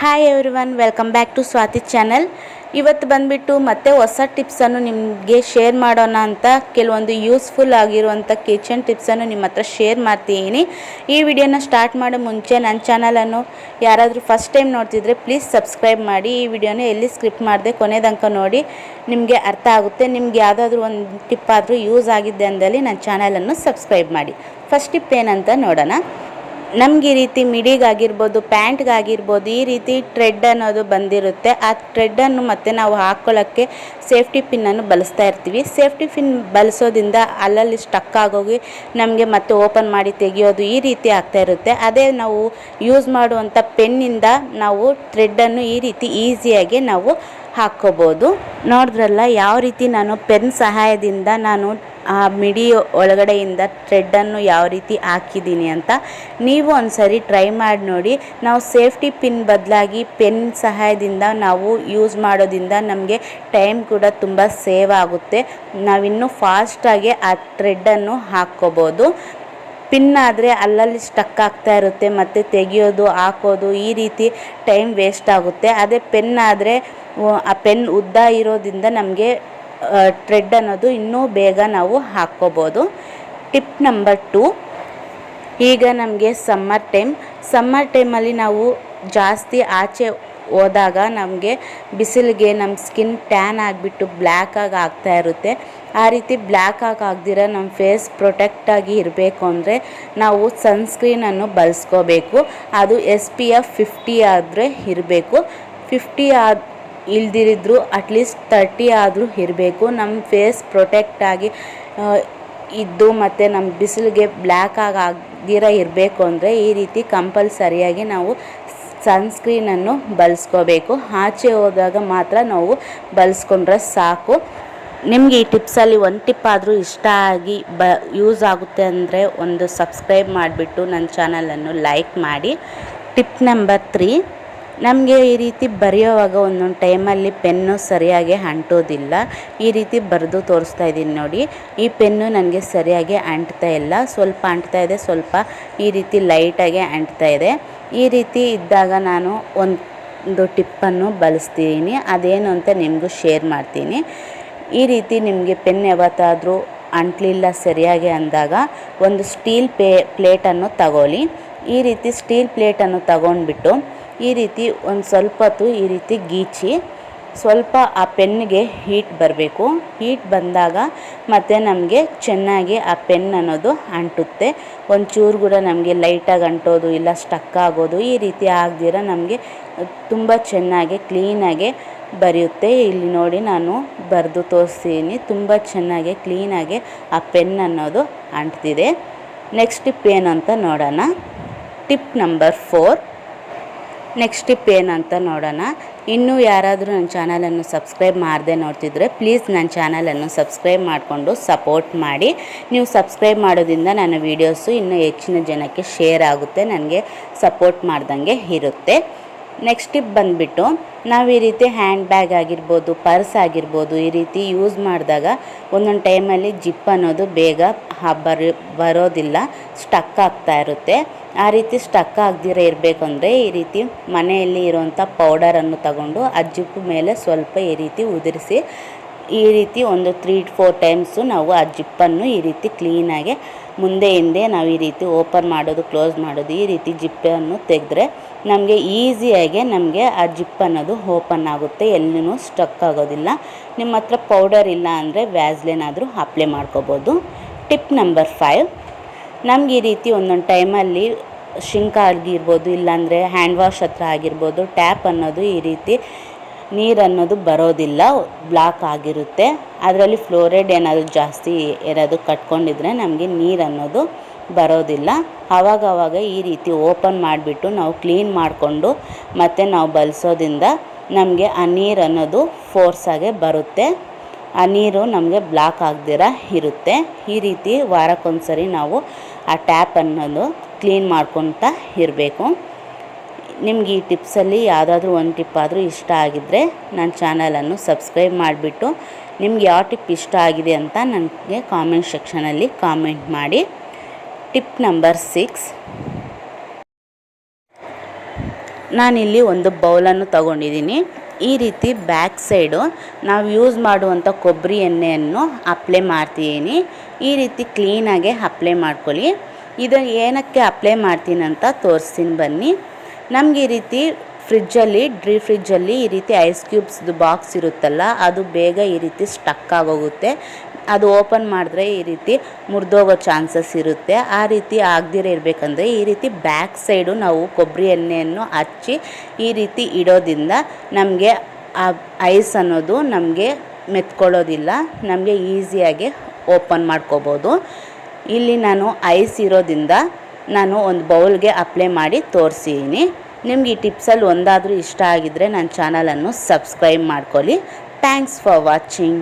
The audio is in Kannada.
Hi everyone welcome back to Swathi channel ಇವತ್ತು ಬಂದುಬಿಟ್ಟು ಮತ್ತೆ ಹೊಸ ಟಿಪ್ಸನ್ನು ನಿಮಗೆ ಶೇರ್ ಮಾಡೋಣ ಅಂತ ಕೆಲವೊಂದು ಯೂಸ್ಫುಲ್ ಆಗಿರುವಂಥ ಕಿಚನ್ ಟಿಪ್ಸನ್ನು ನಿಮ್ಮ ಹತ್ರ ಶೇರ್ ಮಾಡ್ತೀನಿ ಈ ವಿಡಿಯೋನ ಸ್ಟಾರ್ಟ್ ಮಾಡೋ ಮುಂಚೆ ನನ್ನ ಚಾನಲನ್ನು ಯಾರಾದರೂ ಫಸ್ಟ್ ಟೈಮ್ ನೋಡ್ತಿದ್ರೆ ಪ್ಲೀಸ್ ಸಬ್ಸ್ಕ್ರೈಬ್ ಮಾಡಿ. ಈ ವಿಡಿಯೋನ ಎಲ್ಲಿ ಸ್ಕ್ರಿಪ್ಟ್ ಮಾಡದೆ ಕೊನೆದಂಕ ನೋಡಿ. ನಿಮಗೆ ಅರ್ಥ ಆಗುತ್ತೆ. ನಿಮ್ಗೆ ಯಾವುದಾದ್ರೂ ಒಂದು ಟಿಪ್ ಆದರೂ ಯೂಸ್ ಆಗಿದ್ದೆ ಅಂದಲ್ಲಿ ನನ್ನ ಚಾನಲನ್ನು ಸಬ್ಸ್ಕ್ರೈಬ್ ಮಾಡಿ. ಫಸ್ಟ್ ಟಿಪ್ ಏನಂತ ನೋಡೋಣ. ನಮ್ಗೆ ಈ ರೀತಿ ಮಿಡಿಗಾಗಿರ್ಬೋದು, ಪ್ಯಾಂಟ್ಗಾಗಿರ್ಬೋದು, ಈ ರೀತಿ ಟ್ರೆಡ್ ಅನ್ನೋದು ಬಂದಿರುತ್ತೆ. ಆ ಟ್ರೆಡ್ಡನ್ನು ಮತ್ತೆ ನಾವು ಹಾಕ್ಕೊಳ್ಳೋಕ್ಕೆ ಸೇಫ್ಟಿ ಪಿನ್ನನ್ನು ಬಳಸ್ತಾ ಇರ್ತೀವಿ. ಸೇಫ್ಟಿ ಪಿನ್ ಬಳಸೋದ್ರಿಂದ ಅಲ್ಲಲ್ಲಿ ಸ್ಟಕ್ ಆಗೋಗಿ ನಮಗೆ ಮತ್ತೆ ಓಪನ್ ಮಾಡಿ ತೆಗೆಯೋದು ಈ ರೀತಿ ಆಗ್ತಾ ಇರುತ್ತೆ. ಅದೇ ನಾವು ಯೂಸ್ ಮಾಡುವಂಥ ಪೆನ್ನಿಂದ ನಾವು ಥ್ರೆಡ್ಡನ್ನು ಈ ರೀತಿ ಈಸಿಯಾಗಿ ನಾವು ಹಾಕ್ಕೋಬೋದು. ನೋಡಿದ್ರಲ್ಲ, ಯಾವ ರೀತಿ ನಾನು ಪೆನ್ ಸಹಾಯದಿಂದ ನಾನು ಆ ಮಿಡಿ ಒಳಗಡೆಯಿಂದ ಥ್ರೆಡ್ಡನ್ನು ಯಾವ ರೀತಿ ಹಾಕಿದ್ದೀನಿ ಅಂತ ನೀವು ಒಂದ್ಸರಿ ಟ್ರೈ ಮಾಡಿ ನೋಡಿ. ನಾವು ಸೇಫ್ಟಿ ಪಿನ್ ಬದಲಾಗಿ ಪೆನ್ ಸಹಾಯದಿಂದ ನಾವು ಯೂಸ್ ಮಾಡೋದ್ರಿಂದ ನಮಗೆ ಟೈಮ್ ಕೂಡ ತುಂಬ ಸೇವ್ ಆಗುತ್ತೆ. ನಾವಿನ್ನೂ ಫಾಸ್ಟಾಗಿ ಆ ಥ್ರೆಡ್ಡನ್ನು ಹಾಕ್ಕೋಬೋದು. ಪಿನ್ ಆದರೆ ಅಲ್ಲಲ್ಲಿ ಸ್ಟಕ್ ಆಗ್ತಾ ಇರುತ್ತೆ ಮತ್ತು ತೆಗೆಯೋದು, ಹಾಕೋದು ಈ ರೀತಿ ಟೈಮ್ ವೇಸ್ಟ್ ಆಗುತ್ತೆ. ಅದೇ ಪೆನ್ ಆದರೆ ಆ ಪೆನ್ ಉದ್ದ ಇರೋದ್ರಿಂದ ನಮಗೆ ಟ್ರೆಡ್ ಅನ್ನೋದು ಇನ್ನೂ ಬೇಗ ನಾವು ಹಾಕ್ಕೋಬೋದು. ಟಿಪ್ ನಂಬರ್ ಟು ಈಗ ನಮಗೆ ಸಮ್ಮರ್ ಟೈಮ್ ಸಮ್ಮರ್ ಟೈಮಲ್ಲಿ ನಾವು ಜಾಸ್ತಿ ಆಚೆ ಹೋದಾಗ ನಮಗೆ ಬಿಸಿಲಿಗೆ ನಮ್ಮ ಸ್ಕಿನ್ ಟ್ಯಾನ್ ಆಗಿಬಿಟ್ಟು ಬ್ಲ್ಯಾಕಾಗಿ ಆಗ್ತಾ ಇರುತ್ತೆ. ಆ ರೀತಿ ಬ್ಲ್ಯಾಕ್ ಆಗಿ ಆಗದಿರ ನಮ್ಮ ಫೇಸ್ ಪ್ರೊಟೆಕ್ಟಾಗಿ ಇರಬೇಕು ಅಂದರೆ ನಾವು ಸನ್ಸ್ಕ್ರೀನನ್ನು ಬಳಸ್ಕೋಬೇಕು. ಅದು ಎಸ್ ಪಿ ಎಫ್ ಫಿಫ್ಟಿ ಆದರೆ ಇರಬೇಕು. ಫಿಫ್ಟಿ ಆದ ಇಲ್ದಿರಿದ್ರು ಅಟ್ಲೀಸ್ಟ್ ತರ್ಟಿ ಆದರೂ ಇರಬೇಕು. ನಮ್ಮ ಫೇಸ್ ಪ್ರೊಟೆಕ್ಟ್ ಆಗಿ ಇದ್ದು ಮತ್ತು ನಮ್ಮ ಬಿಸಿಲಿಗೆ ಬ್ಲ್ಯಾಕ್ ಆಗಿ ಇರಬೇಕು ಅಂದರೆ ಈ ರೀತಿ ಕಂಪಲ್ಸರಿಯಾಗಿ ನಾವು ಸನ್ಸ್ಕ್ರೀನನ್ನು ಬಳಸ್ಕೋಬೇಕು. ಆಚೆ ಹೋದಾಗ ಮಾತ್ರ ನಾವು ಬಳಸ್ಕೊಂಡ್ರೆ ಸಾಕು. ನಿಮಗೆ ಈ ಟಿಪ್ಸಲ್ಲಿ ಒಂದು ಟಿಪ್ ಆದರೂ ಇಷ್ಟ ಆಗಿ ಬ ಯೂಸ್ ಆಗುತ್ತೆ ಅಂದರೆ ಒಂದು ಸಬ್ಸ್ಕ್ರೈಬ್ ಮಾಡಿಬಿಟ್ಟು ನನ್ನ ಚಾನಲನ್ನು ಲೈಕ್ ಮಾಡಿ. ಟಿಪ್ ನಂಬರ್ ತ್ರೀ ನಮಗೆ ಈ ರೀತಿ ಬರೆಯೋವಾಗ ಒಂದೊಂದು ಟೈಮಲ್ಲಿ ಪೆನ್ನು ಸರಿಯಾಗಿ ಅಂಟೋದಿಲ್ಲ. ಈ ರೀತಿ ಬರೆದು ತೋರಿಸ್ತಾ ಇದ್ದೀನಿ ನೋಡಿ. ಈ ಪೆನ್ನು ನನಗೆ ಸರಿಯಾಗಿ ಅಂಟ್ತಾ ಇಲ್ಲ. ಸ್ವಲ್ಪ ಅಂಟ್ತಾ ಇದೆ, ಸ್ವಲ್ಪ ಈ ರೀತಿ ಲೈಟಾಗಿ ಅಂಟ್ತಾ ಇದೆ. ಈ ರೀತಿ ಇದ್ದಾಗ ನಾನು ಒಂದು ಟಿಪ್ಪನ್ನು ಬಳಸ್ತೀನಿ. ಅದೇನು ಅಂತ ನಿಮಗೂ ಶೇರ್ ಮಾಡ್ತೀನಿ. ಈ ರೀತಿ ನಿಮಗೆ ಪೆನ್ ಯಾವತ್ತಾದರೂ ಅಂಟಲಿಲ್ಲ ಸರಿಯಾಗಿ ಅಂದಾಗ ಒಂದು ಸ್ಟೀಲ್ ಪೇ ಪ್ಲೇಟನ್ನು ತಗೊಳ್ಳಿ. ಈ ರೀತಿ ಸ್ಟೀಲ್ ಪ್ಲೇಟನ್ನು ತಗೊಂಡ್ಬಿಟ್ಟು ಈ ರೀತಿ ಒಂದು ಸ್ವಲ್ಪ ಹೊತ್ತು ಈ ರೀತಿ ಗೀಚಿ ಸ್ವಲ್ಪ ಆ ಪೆನ್ನಿಗೆ ಹೀಟ್ ಬರಬೇಕು. ಹೀಟ್ ಬಂದಾಗ ಮತ್ತೆ ನಮಗೆ ಚೆನ್ನಾಗಿ ಆ ಪೆನ್ ಅನ್ನೋದು ಅಂಟುತ್ತೆ. ಒಂಚೂರು ಕೂಡ ನಮಗೆ ಲೈಟಾಗಿ ಅಂಟೋದು ಇಲ್ಲ, ಸ್ಟಕ್ ಆಗೋದು ಈ ರೀತಿ ಆಗದಿರ ನಮಗೆ ತುಂಬ ಚೆನ್ನಾಗಿ ಕ್ಲೀನಾಗೆ ಬರೆಯುತ್ತೆ. ಇಲ್ಲಿ ನೋಡಿ ನಾನು ಬರೆದು ತೋರಿಸ್ತೀನಿ. ತುಂಬ ಚೆನ್ನಾಗಿ ಕ್ಲೀನಾಗೆ ಆ ಪೆನ್ ಅನ್ನೋದು ಅಂಟ್ತಿದೆ. ನೆಕ್ಸ್ಟ್ ಟಿಪ್ ಏನು ಅಂತ ನೋಡೋಣ. Tip number four. Next tip ಏನಂತ ನೋಡೋಣ. ಇನ್ನೂ ಯಾರಾದರೂ ನನ್ನ ಚಾನಲನ್ನು ಸಬ್ಸ್ಕ್ರೈಬ್ ಮಾಡದೆ ನೋಡ್ತಿದ್ರೆ ಪ್ಲೀಸ್ ನನ್ನ ಚಾನಲನ್ನು ಸಬ್ಸ್ಕ್ರೈಬ್ ಮಾಡಿಕೊಂಡು ಸಪೋರ್ಟ್ ಮಾಡಿ. ನೀವು ಸಬ್ಸ್ಕ್ರೈಬ್ ಮಾಡೋದ್ರಿಂದ ನನ್ನ ವೀಡಿಯೋಸು ಇನ್ನೂ ಹೆಚ್ಚಿನ ಜನಕ್ಕೆ ಶೇರ್ ಆಗುತ್ತೆ, ನನಗೆ ಸಪೋರ್ಟ್ ಮಾಡ್ದಂಗೆ ಇರುತ್ತೆ. ನೆಕ್ಸ್ಟ್ ಟಿಪ್ ಬಂದುಬಿಟ್ಟು, ನಾವು ಈ ರೀತಿ ಹ್ಯಾಂಡ್ ಬ್ಯಾಗ್ ಆಗಿರ್ಬೋದು ಪರ್ಸ್ ಆಗಿರ್ಬೋದು, ಈ ರೀತಿ ಯೂಸ್ ಮಾಡಿದಾಗ ಒಂದೊಂದು ಟೈಮಲ್ಲಿ ಜಿಪ್ ಅನ್ನೋದು ಬೇಗ ಬರ ಬರೋದಿಲ್ಲ ಸ್ಟಕ್ ಆಗ್ತಾ ಇರುತ್ತೆ. ಆ ರೀತಿ ಸ್ಟಕ್ ಆಗದಿರ ಇರಬೇಕಂದ್ರೆ ಈ ರೀತಿ ಮನೆಯಲ್ಲಿ ಇರುವಂಥ ಪೌಡರನ್ನು ತಗೊಂಡು ಆ ಜಿಪ್ ಮೇಲೆ ಸ್ವಲ್ಪ ಈ ರೀತಿ ಉದುರಿಸಿ ಈ ರೀತಿ ಒಂದು ತ್ರೀ ಫೋರ್ ಟೈಮ್ಸು ನಾವು ಆ ಜಿಪ್ಪನ್ನು ಈ ರೀತಿ ಕ್ಲೀನಾಗೆ ಮುಂದೆ ಹಿಂದೆ ನಾವು ಈ ರೀತಿ ಓಪನ್ ಮಾಡೋದು ಕ್ಲೋಸ್ ಮಾಡೋದು, ಈ ರೀತಿ ಜಿಪ್ಪನ್ನು ತೆಗೆದ್ರೆ ನಮಗೆ ಈಸಿಯಾಗಿ ನಮಗೆ ಆ ಜಿಪ್ ಅನ್ನೋದು ಓಪನ್ ಆಗುತ್ತೆ. ಎಲ್ಲೂ ಸ್ಟಕ್ ಆಗೋದಿಲ್ಲ. ನಿಮ್ಮ ಹತ್ರ ಪೌಡರ್ ಇಲ್ಲ ಅಂದರೆ ವ್ಯಾಸ್ಲೇನಾದರೂ ಅಪ್ಲೈ ಮಾಡ್ಕೋಬೋದು. ಟಿಪ್ ನಂಬರ್ ಫೈವ್ ನಮ್ಗೆ ಈ ರೀತಿ ಒಂದೊಂದು ಟೈಮಲ್ಲಿ ಶಿಂಕ ಆಗಿರ್ಬೋದು, ಇಲ್ಲಾಂದರೆ ಹ್ಯಾಂಡ್ ವಾಶ್ ಹತ್ರ ಆಗಿರ್ಬೋದು ಟ್ಯಾಪ್ ಅನ್ನೋದು ಈ ರೀತಿ ನೀರು ಅನ್ನೋದು ಬರೋದಿಲ್ಲ, ಬ್ಲಾಕ್ ಆಗಿರುತ್ತೆ. ಅದರಲ್ಲಿ ಫ್ಲೋರೈಡ್ ಏನಾದರೂ ಜಾಸ್ತಿ ಏನಾದರೂ ಕಟ್ಕೊಂಡಿದ್ರೆ ನಮಗೆ ನೀರು ಅನ್ನೋದು ಬರೋದಿಲ್ಲ. ಆವಾಗವಾಗ ಈ ರೀತಿ ಓಪನ್ ಮಾಡಿಬಿಟ್ಟು ನಾವು ಕ್ಲೀನ್ ಮಾಡಿಕೊಂಡು ಮತ್ತು ನಾವು ಬಳಸೋದ್ರಿಂದ ನಮಗೆ ಆ ನೀರು ಅನ್ನೋದು ಫೋರ್ಸಾಗೆ ಬರುತ್ತೆ. ಆ ನೀರು ನಮಗೆ ಬ್ಲಾಕ್ ಆಗದಿರ ಇರುತ್ತೆ. ಈ ರೀತಿ ವಾರಕ್ಕೊಂದ್ಸರಿ ನಾವು ಆ ಟ್ಯಾಪ್ ಅನ್ನೋದು ಕ್ಲೀನ್ ಮಾಡ್ಕೊತಾ ಇರಬೇಕು. ನಿಮ್ಗೆ ಈ ಟಿಪ್ಸಲ್ಲಿ ಯಾವುದಾದ್ರೂ ಒಂದು ಟಿಪ್ ಆದರೂ ಇಷ್ಟ ಆಗಿದ್ದರೆ ನನ್ನ ಚಾನಲನ್ನು ಸಬ್ಸ್ಕ್ರೈಬ್ ಮಾಡಿಬಿಟ್ಟು ನಿಮ್ಗೆ ಯಾವ ಟಿಪ್ ಇಷ್ಟ ಆಗಿದೆ ಅಂತ ನನಗೆ ಕಾಮೆಂಟ್ ಸೆಕ್ಷನಲ್ಲಿ ಕಾಮೆಂಟ್ ಮಾಡಿ. ಟಿಪ್ ನಂಬರ್ ಸಿಕ್ಸ್ ನಾನಿಲ್ಲಿ ಒಂದು ಬೌಲನ್ನು ತಗೊಂಡಿದ್ದೀನಿ. ಈ ರೀತಿ ಬ್ಯಾಕ್ ಸೈಡು ನಾವು ಯೂಸ್ ಮಾಡುವಂಥ ಕೊಬ್ಬರಿ ಎಣ್ಣೆಯನ್ನು ಅಪ್ಲೈ ಮಾಡ್ತಿದ್ದೀನಿ ಈ ರೀತಿ ಕ್ಲೀನಾಗೆ ಅಪ್ಲೈ ಮಾಡ್ಕೊಳ್ಳಿ. ಇದು ಏನಕ್ಕೆ ಅಪ್ಲೈ ಮಾಡ್ತೀನಿ ಅಂತ ತೋರಿಸ್ತೀನಿ ಬನ್ನಿ. ನಮಗೆ ಈ ರೀತಿ ಫ್ರಿಜ್ಜಲ್ಲಿ, ಡ್ರೀ ಫ್ರಿಜ್ಜಲ್ಲಿ ಈ ರೀತಿ ಐಸ್ ಕ್ಯೂಬ್ಸ್ದು ಬಾಕ್ಸ್ ಇರುತ್ತಲ್ಲ, ಅದು ಬೇಗ ಈ ರೀತಿ ಸ್ಟಕ್ ಆಗೋಗುತ್ತೆ. ಅದು ಓಪನ್ ಮಾಡಿದ್ರೆ ಈ ರೀತಿ ಮುರಿದೋಗೋ ಚಾನ್ಸಸ್ ಇರುತ್ತೆ. ಆ ರೀತಿ ಆಗದಿರ ಇರಬೇಕಂದ್ರೆ ಈ ರೀತಿ ಬ್ಯಾಕ್ ಸೈಡು ನಾವು ಕೊಬ್ಬರಿ ಎಣ್ಣೆಯನ್ನು ಹಚ್ಚಿ ಈ ರೀತಿ ಇಡೋದ್ರಿಂದ ನಮಗೆ ಆ ಐಸ್ ಅನ್ನೋದು ನಮಗೆ ಮೆತ್ಕೊಳ್ಳೋದಿಲ್ಲ, ನಮಗೆ ಈಸಿಯಾಗಿ ಓಪನ್ ಮಾಡ್ಕೋಬೋದು. ಇಲ್ಲಿ ನಾನು ಐಸ್ ಇರೋದ್ರಿಂದ ನಾನು ಒಂದು ಬೌಲ್ಗೆ ಅಪ್ಲೈ ಮಾಡಿ ತೋರಿಸಿದ್ದೀನಿ ನಿಮ್ಗೆ ಈ ಟಿಪ್ಸಲ್ಲಿ ಒಂದಾದರೂ ಇಷ್ಟ ಆಗಿದ್ದರೆ ನನ್ನ ಚಾನಲನ್ನು ಸಬ್ಸ್ಕ್ರೈಬ್ ಮಾಡ್ಕೊಳ್ಳಿ. Thanks for watching.